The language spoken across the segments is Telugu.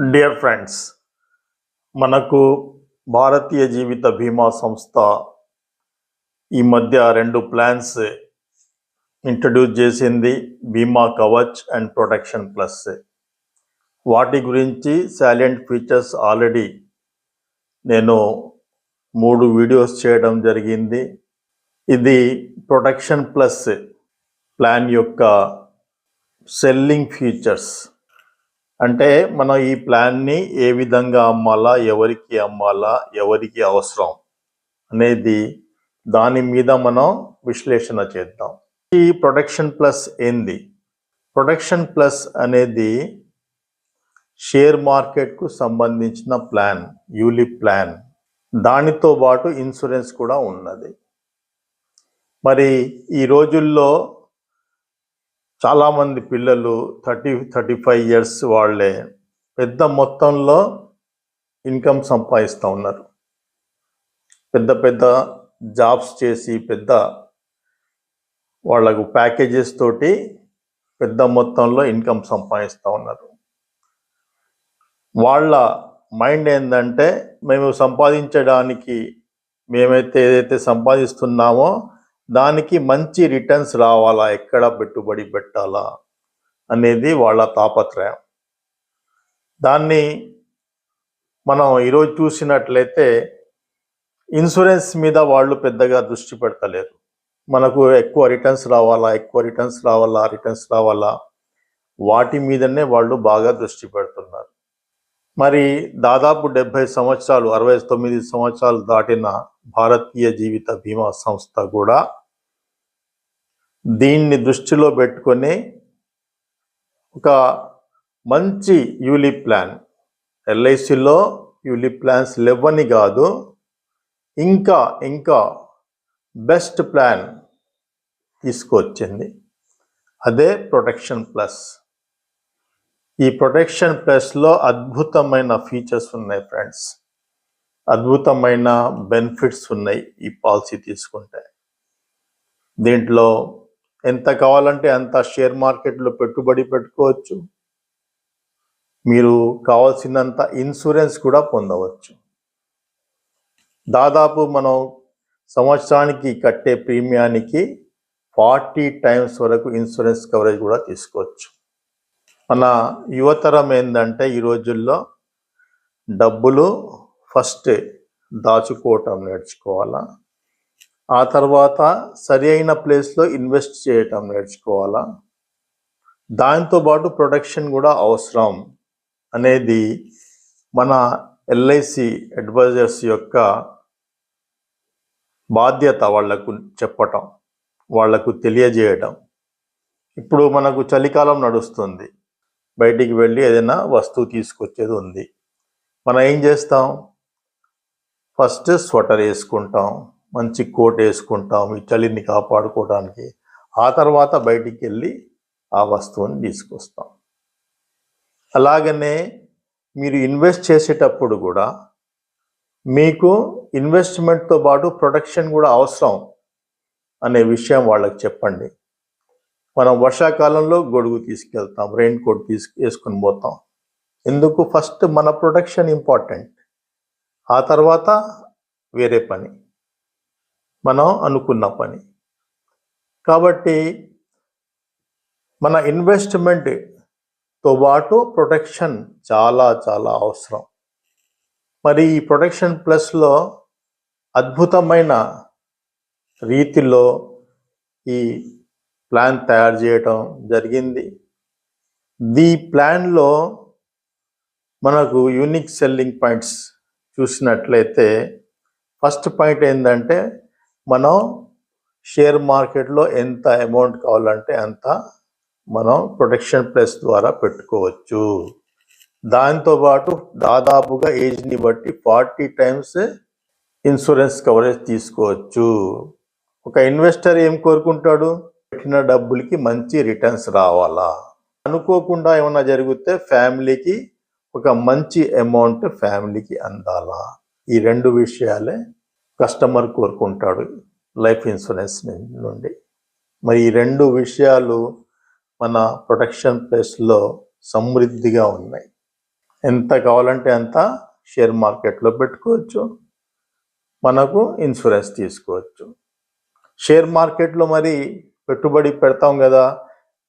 డియర్ ఫ్రెండ్స్ మనకు భారతీయ జీవిత బీమా సంస్థ ఈ మధ్య రెండు ప్లాన్స్ ఇంట్రడ్యూస్ చేసింది బీమా కవచ్ అండ్ ప్రొటెక్షన్ ప్లస్ వాటి గురించి సాలెంట్ ఫీచర్స్ ఆల్రెడీ నేను మూడు వీడియోస్ చేయడం జరిగింది. ఇది ప్రొటెక్షన్ ప్లస్ ప్లాన్ యొక్క సెల్లింగ్ ఫీచర్స్ అంటే మనం ఈ ప్లాన్ని ఏ విధంగా అమ్మాలా ఎవరికి అమ్మాలా ఎవరికి అవసరం అనేది దాని మీద మనం విశ్లేషణ చేద్దాం. ఈ ప్రొటెక్షన్ ప్లస్ ఏంది? ప్రొటెక్షన్ ప్లస్ అనేది షేర్ మార్కెట్కు సంబంధించిన ప్లాన్ యూలి ప్లాన్ దానితో పాటు ఇన్సూరెన్స్ కూడా ఉన్నది. మరి ఈ రోజుల్లో చాలామంది పిల్లలు థర్టీ థర్టీ ఫైవ్ ఇయర్స్ వాళ్ళే పెద్ద మొత్తంలో ఇన్కమ్ సంపాదిస్తూ ఉన్నారు. పెద్ద పెద్ద జాబ్స్ చేసి పెద్ద వాళ్ళకు ప్యాకేజెస్ తోటి పెద్ద మొత్తంలో ఇన్కమ్ సంపాదిస్తూ ఉన్నారు. వాళ్ళ మైండ్ ఏంటంటే మేము సంపాదించడానికి మేమైతే ఏదైతే సంపాదిస్తున్నామో దానికి మంచి రిటర్న్స్ రావాలా? ఎక్కడ పెట్టుబడి పెట్టాలా? అనేది వాళ్ళ తాపత్రయం. దాన్ని మనం ఈరోజు చూసినట్లయితే ఇన్సూరెన్స్ మీద వాళ్ళు పెద్దగా దృష్టి పెడతలేరు మనకు ఎక్కువ రిటర్న్స్ రావాలా? ఎక్కువ రిటర్న్స్ రావాలా? రిటర్న్స్ రావాలా? వాటి మీదనే వాళ్ళు బాగా దృష్టి పెడుతున్నారు. మరి దాదాపు డెబ్బై సంవత్సరాలు అరవై తొమ్మిది సంవత్సరాలు దాటిన భారతీయ జీవిత బీమా సంస్థ కూడా దీన్ని దృష్టిలో పెట్టుకొని ఒక మంచి యూలి ప్లాన్ ఎల్ఐసిలో యూలి ప్లాన్స్ లేవని కాదు ఇంకా ఇంకా బెస్ట్ ప్లాన్ తీసుకొచ్చింది. అదే ప్రొటెక్షన్ ప్లస్. ఈ ప్రొటెక్షన్ ప్లస్లో అద్భుతమైన ఫీచర్స్ ఉన్నాయి ఫ్రెండ్స్ అద్భుతమైన బెనిఫిట్స్ ఉన్నాయి ఈ పాలసీ తీసుకుంటే. దీంట్లో ఎంత కావాలంటే అంత షేర్ మార్కెట్లో పెట్టుబడి పెట్టుకోవచ్చు. మీరు కావాల్సినంత ఇన్సూరెన్స్ కూడా పొందవచ్చు. దాదాపు మనం సంవత్సరానికి కట్టే ప్రీమియానికి ఫార్టీ టైమ్స్ వరకు ఇన్సూరెన్స్ కవరేజ్ కూడా తీసుకోవచ్చు. మన యువతరం ఏంటంటే ఈ రోజుల్లో డబ్బులు ఫస్ట్ దాచుకోవటం నేర్చుకోవాలా? ఆ తర్వాత సరి అయిన ప్లేస్లో ఇన్వెస్ట్ చేయటం నేర్చుకోవాలా? దాంతోపాటు ప్రొటెక్షన్ కూడా అవసరం అనేది మన ఎల్ఐసి అడ్వైజర్స్ యొక్క బాధ్యత వాళ్ళకు చెప్పటం వాళ్ళకు తెలియజేయటం. ఇప్పుడు మనకు చలికాలం నడుస్తుంది. బయటికి వెళ్ళి ఏదైనా వస్తువు తీసుకొచ్చేది ఉంది. మనం ఏం చేస్తాం? ఫస్ట్ స్వెటర్ వేసుకుంటాం మంచి కోట్ వేసుకుంటాం ఈ చలిని కాపాడుకోవడానికి. ఆ తర్వాత బయటికి వెళ్ళి ఆ వస్తువుని తీసుకొస్తాం. అలాగనే మీరు ఇన్వెస్ట్ చేసేటప్పుడు కూడా మీకు ఇన్వెస్ట్మెంట్తో పాటు ప్రొటెక్షన్ కూడా అవసరం అనే విషయం వాళ్ళకి చెప్పండి. మనం వర్షాకాలంలో గొడుగు తీసుకెళ్తాం రెయిన్ కోట్ తీసుకు వేసుకొని పోతాం. ఎందుకు? ఫస్ట్ మన ప్రొటెక్షన్ ఇంపార్టెంట్ ఆ తర్వాత వేరే పని. మనం అనుకున్న పని. కాబట్టి మన ఇన్వెస్ట్మెంట్తో పాటు ప్రొటెక్షన్ చాలా చాలా అవసరం. మరి ఈ ప్రొటెక్షన్ ప్లస్లో అద్భుతమైన రీతిలో ఈ ప్లాన్ తయారు చేయటం జరిగింది. దీ ప్లాన్లో మనకు యూనిక్ సెల్లింగ్ పాయింట్స్ చూసినట్లయితే ఫస్ట్ పాయింట్ ఏంటంటే మనం షేర్ మార్కెట్లో ఎంత అమౌంట్ కావాలంటే అంత మనం ప్రొటెక్షన్ ప్లస్ ద్వారా పెట్టుకోవచ్చు. దాంతోపాటు దాదాపుగా ఏజ్ని బట్టి ఫార్టీ టైమ్స్ ఇన్సూరెన్స్ కవరేజ్ తీసుకోవచ్చు. ఒక ఇన్వెస్టర్ ఏం కోరుకుంటాడు? పెట్టిన డబ్బులకి మంచి రిటర్న్స్ రావాలా? అనుకోకుండా ఏమైనా జరిగితే ఫ్యామిలీకి ఒక మంచి అమౌంట్ ఫ్యామిలీకి అందాలా? ఈ రెండు విషయాలే కస్టమర్ కోరుకుంటాడు లైఫ్ ఇన్సూరెన్స్ నుండి. మరి ఈ రెండు విషయాలు మన ప్రొటెక్షన్ ప్లేస్లో సమృద్ధిగా ఉన్నాయి. ఎంత కావాలంటే అంత షేర్ మార్కెట్లో పెట్టుకోవచ్చు. మనకు ఇన్సూరెన్స్ తీసుకోవచ్చు. షేర్ మార్కెట్లో మరి పెట్టుబడి పెడతాం కదా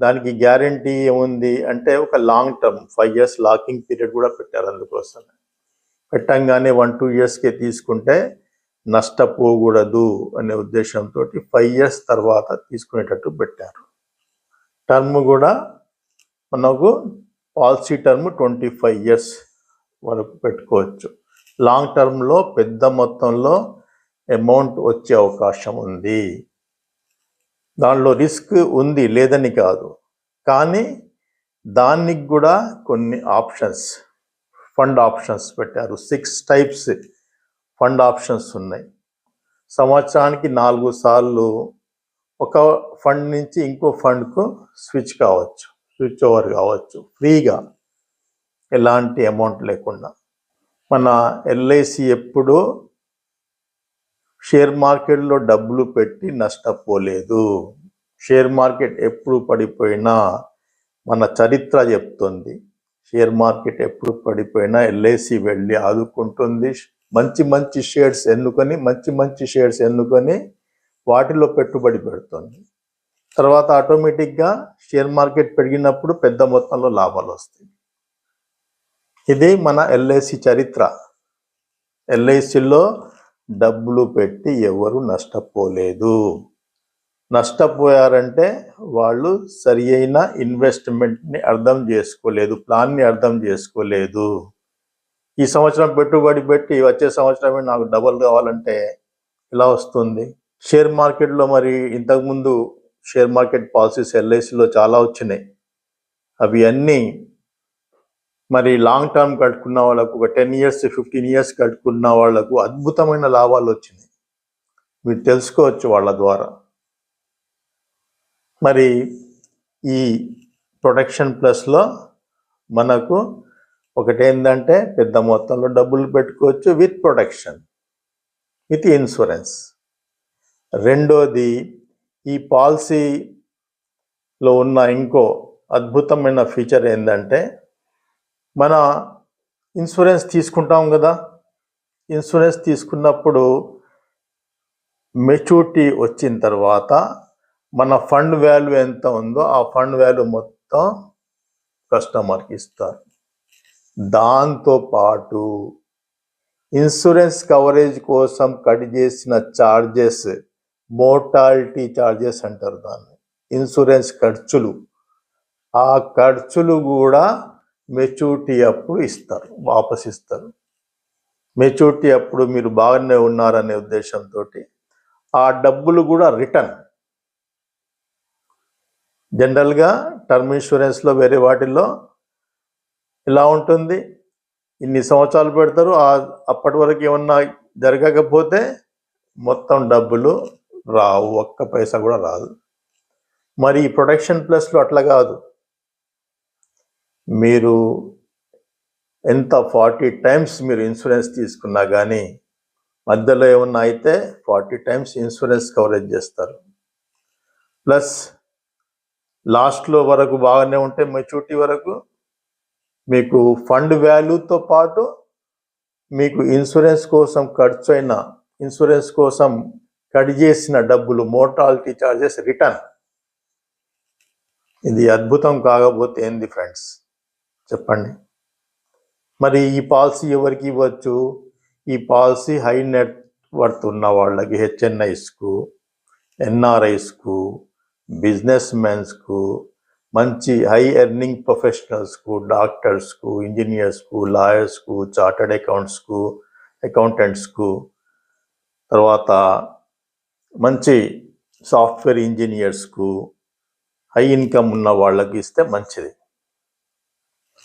దానికి గ్యారంటీ ఏముంది? అంటే ఒక long term five years locking period కూడా పెట్టారు అందుకోసం పెట్టంగానే వన్ టూ ఇయర్స్కే తీసుకుంటే నష్టపోకూడదు అనే ఉద్దేశంతో ఫైవ్ ఇయర్స్ తర్వాత తీసుకునేటట్టు పెట్టారు. టర్మ్ కూడా మనకు policy term twenty five years వరకు పెట్టుకోవచ్చు. లాంగ్ టర్మ్లో పెద్ద మొత్తంలో అమౌంట్ వచ్చే అవకాశం ఉంది. దానిలో రిస్క్ ఉంది లేదని కాదు. కానీ దానికి కూడా కొన్ని ఆప్షన్స్ ఫండ్ ఆప్షన్స్ పెట్టారు. సిక్స్ టైప్స్ ఫండ్ ఆప్షన్స్ ఉన్నాయి. సంవత్సరానికి నాలుగు సార్లు ఒక ఫండ్ నుంచి ఇంకో ఫండ్కు స్విచ్ కావచ్చు స్విచ్ ఓవర్ కావచ్చు. ఫ్రీగా ఎలాంటి అమౌంట్ లేకుండా. మన ఎల్ఐసి ఎప్పుడూ షేర్ మార్కెట్లో డబ్బులు పెట్టి నష్టపోలేదు. షేర్ మార్కెట్ ఎప్పుడు పడిపోయినా మన చరిత్ర చెప్తుంది. షేర్ మార్కెట్ ఎప్పుడు పడిపోయినా ఎల్ఐసి వెళ్ళి ఆదుకుంటుంది. మంచి మంచి షేర్స్ ఎన్నుకొని మంచి మంచి షేర్స్ ఎన్నుకొని వాటిలో పెట్టుబడి పెడుతుంది. తర్వాత ఆటోమేటిక్గా షేర్ మార్కెట్ పెరిగినప్పుడు పెద్ద మొత్తంలో లాభాలు వస్తాయి. ఇది మన ఎల్ఐసి చరిత్ర. ఎల్ఐసిలో డబ్బులు పెట్టి ఎవరు నష్టపోలేదు. నష్టపోయారంటే వాళ్ళు సరి అయిన ఇన్వెస్ట్మెంట్ని అర్థం చేసుకోలేదు ప్లాన్ని అర్థం చేసుకోలేదు. ఈ సంవత్సరం పెట్టుబడి పెట్టి వచ్చే సంవత్సరమే నాకు డబల్ కావాలంటే ఎలా వస్తుంది? షేర్ మార్కెట్లో మరి ఇంతకుముందు షేర్ మార్కెట్ పాలసీస్ ఎల్ఐసిలో చాలా వచ్చినాయి. అవి అన్నీ మరి లాంగ్ టర్మ్ కట్టుకున్న వాళ్ళకు ఒక టెన్ ఇయర్స్ ఫిఫ్టీన్ ఇయర్స్ కట్టుకున్న వాళ్ళకు అద్భుతమైన లాభాలు వచ్చినాయి. మీరు తెలుసుకోవచ్చు వాళ్ళ ద్వారా. మరి ఈ ప్రొటెక్షన్ ప్లస్లో మనకు ఒకటి ఏంటంటే పెద్ద మొత్తంలో డబ్బులు పెట్టుకోవచ్చు విత్ ప్రొటెక్షన్ విత్ ఇన్సూరెన్స్ రెండోది ఈ పాలసీలో ఉన్న ఇంకో అద్భుతమైన ఫీచర్ ఏంటంటే మన ఇన్సూరెన్స్ తీసుకుంటాం కదా. ఇన్సూరెన్స్ తీసుకున్నప్పుడు మెచ్యూరిటీ వచ్చిన తర్వాత మన ఫండ్ వాల్యూ ఎంత ఉందో ఆ ఫండ్ వాల్యూ మొత్తం కస్టమర్కి ఇస్తారు. దాంతో పాటు ఇన్సూరెన్స్ కవరేజ్ కోసం కట్ చేసిన ఛార్జెస్ మోర్టాలిటీ చార్జెస్ అంటారు దాన్ని. ఇన్సూరెన్స్ ఖర్చులు. ఆ ఖర్చులు కూడా మెచ్యూరిటీ అప్పుడు ఇస్తారు వాపస్ ఇస్తారు. మెచ్యూరిటీ అప్పుడు మీరు బాగానే ఉన్నారనే ఉద్దేశంతో ఆ డబ్బులు కూడా రిటర్న్. జనరల్గా టర్మ్ ఇన్సూరెన్స్లో వేరే వాటిల్లో ఇలా ఉంటుంది? ఇన్ని సంవత్సరాలు పెడతారు అప్పటి వరకు ఏమన్నా జరగకపోతే మొత్తం డబ్బులు రావు ఒక్క పైసా కూడా రాదు. మరి ఈ ప్రొటెక్షన్ ప్లస్లో అట్లా కాదు. మీరు ఎంత ఫార్టీ టైమ్స్ మీరు ఇన్సూరెన్స్ తీసుకున్నా కానీ మధ్యలో ఏమన్నా అయితే ఫార్టీ టైమ్స్ ఇన్సూరెన్స్ కవరేజ్ చేస్తారు. ప్లస్ లాస్ట్లో వరకు బాగానే ఉంటే మెచ్యూరిటీ వరకు మీకు ఫండ్ వాల్యూతో పాటు మీకు ఇన్సూరెన్స్ కోసం ఖర్చు అయిన ఇన్సూరెన్స్ కోసం కట్ చేసిన డబ్బులు మోర్టాలిటీ చార్జెస్ రిటర్న్. ఇది అద్భుతం కాకపోతే ఏంది ఫ్రెండ్స్? చెప్పండి. మరి ఈ పాలసీ ఎవరికి ఇవ్వచ్చు? ఈ పాలసీ హై నెట్ వర్త్ ఉన్న వాళ్ళకి హెచ్ఎన్ఐస్కు ఎన్ఆర్ఐస్కు బిజినెస్ మెన్స్కు మంచి హై ఎర్నింగ్ ప్రొఫెషనల్స్కు డాక్టర్స్కు ఇంజనీర్స్కు లాయర్స్కు చార్టర్డ్ అకౌంట్స్కు అకౌంటెంట్స్కు తర్వాత మంచి సాఫ్ట్వేర్ ఇంజనీర్స్కు హై ఇన్కమ్ ఉన్న వాళ్ళకి ఇస్తే మంచిది.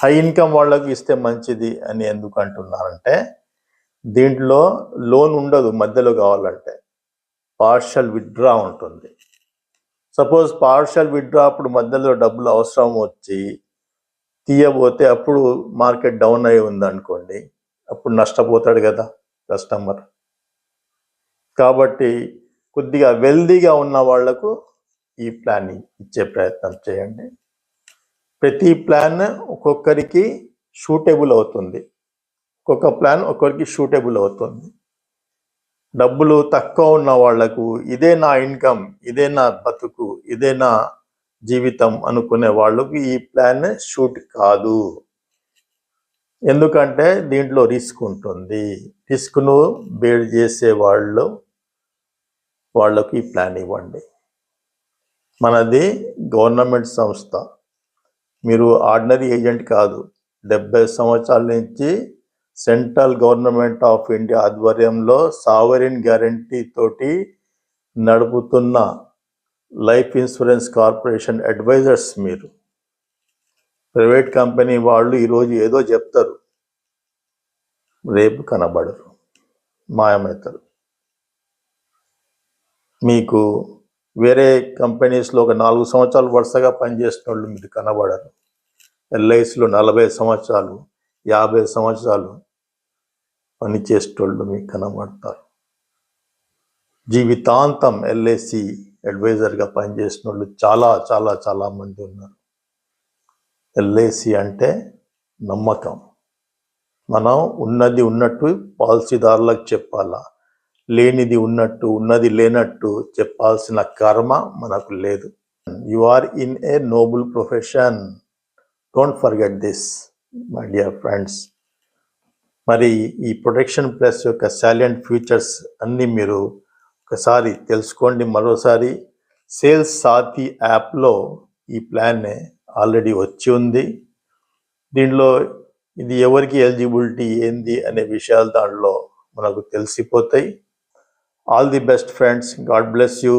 హై ఇన్కమ్ వాళ్ళకు ఇస్తే మంచిది అని ఎందుకు అంటున్నారంటే దీంట్లో లోన్ ఉండదు మధ్యలో కావాలంటే. పార్షల్ విత్డ్రా ఉంటుంది. సపోజ్ పార్షల్ విత్డ్రా అప్పుడు మధ్యలో డబ్బులు అవసరం వచ్చి తీయబోతే అప్పుడు మార్కెట్ డౌన్ అయి ఉందనుకోండి అప్పుడు నష్టపోతాడు కదా కస్టమర్. కాబట్టి కొద్దిగా వెల్దీగా ఉన్న వాళ్ళకు ఈ ప్లాన్ ఇచ్చే ప్రయత్నం చేయండి. ప్రతి ప్లాన్ ఒక్కొక్కరికి షూటబుల్ అవుతుంది. ఒక్కొక్క ప్లాన్ ఒక్కొక్కరికి షూటబుల్ అవుతుంది. డబ్బులు తక్కువ ఉన్న వాళ్ళకు ఇదే నా ఇన్కమ్ ఇదే నా బతుకు ఇదే నా జీవితం అనుకునే వాళ్ళకు ఈ ప్లాన్ షూట్ కాదు. ఎందుకంటే దీంట్లో రిస్క్ ఉంటుంది. రిస్క్ను బేర్ చేసే వాళ్ళు వాళ్ళకు ఈ ప్లాన్ ఇవ్వండి. మనది గవర్నమెంట్ సంస్థ. మీరు ఆర్డినరీ ఏజెంట్ కాదు. డెబ్బై సంవత్సరాల నుంచి సెంట్రల్ గవర్నమెంట్ ఆఫ్ ఇండియా ఆధ్వర్యంలో సావరిన్ గ్యారంటీ తోటి నడుపుతున్న లైఫ్ ఇన్సూరెన్స్ కార్పొరేషన్ అడ్వైజర్స్ మీరు. ప్రైవేట్ కంపెనీ వాళ్ళు ఈరోజు ఏదో చెప్తారు. రేపు కనబడరు. మాయమవుతారు. మీకు వేరే కంపెనీస్లో ఒక నాలుగు సంవత్సరాలు వరుసగా పనిచేసిన వాళ్ళు మీరు కనబడరు. ఎల్ఐసిలో నలభై సంవత్సరాలు యాభై సంవత్సరాలు పనిచేసేటోళ్ళు మీకు కనబడతారు. జీవితాంతం ఎల్ఐసి అడ్వైజర్గా పనిచేసిన వాళ్ళు చాలా చాలా చాలా మంది ఉన్నారు. ఎల్ఐసి అంటే నమ్మకం. మనం ఉన్నది ఉన్నట్టు పాలసీదారులకు చెప్పాలా? లేనిది ఉన్నట్టు ఉన్నది లేనట్టు చెప్పాల్సిన కర్మ మనకు లేదు. You are in a noble profession don't forget this my dear friends మరి ఈ ప్రొటెక్షన్ ప్లస్ యొక్క సాలియంట్ ఫీచర్స్ అన్నీ మీరు ఒకసారి తెలుసుకోండి. మరోసారి సేల్స్ సాతి యాప్లో ఈ ప్లాన్ ఆల్రెడీ వచ్చి ఉంది. దీనిలో ఇది ఎవరికి ఎలిజిబిలిటీ ఏంది అనే విషయాలు దాంట్లో మనకు తెలిసిపోతాయి. All the best friends God bless you